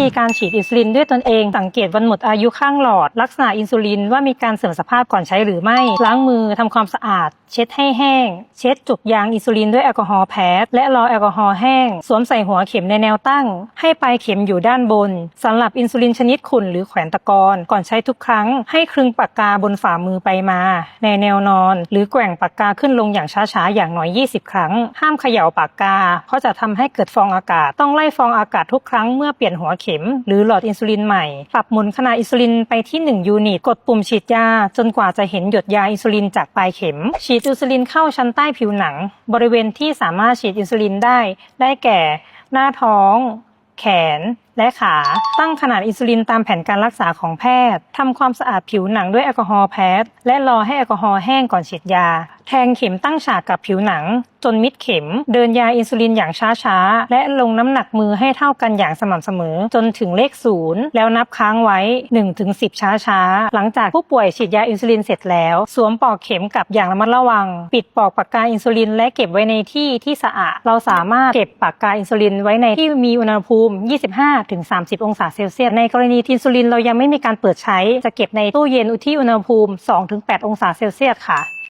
ธีการฉีดอินซูลินด้วยตนเอง สังเกตวันหมดอายุข้างหลอด ลักษณะอินซูลินว่ามีการเสื่อมสภาพก่อนใช้หรือไม่ ล้างมือทำความสะอาด เช็ดให้แห้ง เช็ดจุกยางอินซูลินด้วยแอลกอฮอล์แพดและรอแอลกอฮอล์แห้ง สวมใส่หัวเข็มในแนวตั้ง ให้ปลายเข็มอยู่ด้านบนสำหรับอินซูลินชนิดขุ่นหรือแขวนตะกอนก่อนใช้ทุกครั้ง ให้คลึงปากกาบนฝ่ามือไปมา ในแนวนอน หรือแกว่งปากกาขึ้นลงอย่างช้าๆอย่างน้อย 20 ครั้ง ห้ามเขย่าปากกา เพราะจะทำให้เกิดฟองอากาศ ต้องไล่ฟองอากาศทุกครั้งเมื่อเปลี่ยนหัวเข็มหรือหลอดอินซูลินใหม่ ปรับหมุนขนาดอินซูลินไปที่ 1 ยูนิต กดปุ่มฉีดยา จนกว่าจะเห็นหยดยาอินซูลินจากปลายเข็ม ฉีดอินซูลินเข้าชั้นใต้ผิวหนัง บริเวณที่สามารถฉีดอินซูลินได้ ได้แก่ หน้าท้อง แขนและขา ตั้งขนาดอินซูลินตามแผนการรักษาของแพทย์ทำความสะอาดผิวหนังด้วยแอลกอฮอล์แพดและรอให้แอลกอฮอล์แห้งก่อนฉีดยา แทงเข็มตั้งฉากกับผิวหนัง จนมิดเข็ม เดินยาอินซูลินอย่างช้าๆ และลงน้ำหนักมือให้เท่ากันอย่างสม่ำเสมอ จนถึงเลขศูนย์แล้วนับค้างไว้ 1-10 ช้าๆ หลังจากผู้ป่วยฉีดยาอินซูลินเสร็จแล้ว สวมปลอกเข็มกับอย่างระมัดระวัง ปิดปลอกปากกาอินซูลิน และเก็บไว้ในที่ที่สะอาดเราสามารถเก็บปากกาอินซูลินไว้ในที่มีอุณหภูมิ25-30 องศาเซลเซียส ในกรณีทินซูลินเรายังไม่มีการเปิดใช้ จะเก็บในตู้เย็นที่อุณหภูมิ2-8องศาเซลเซียสค่ะ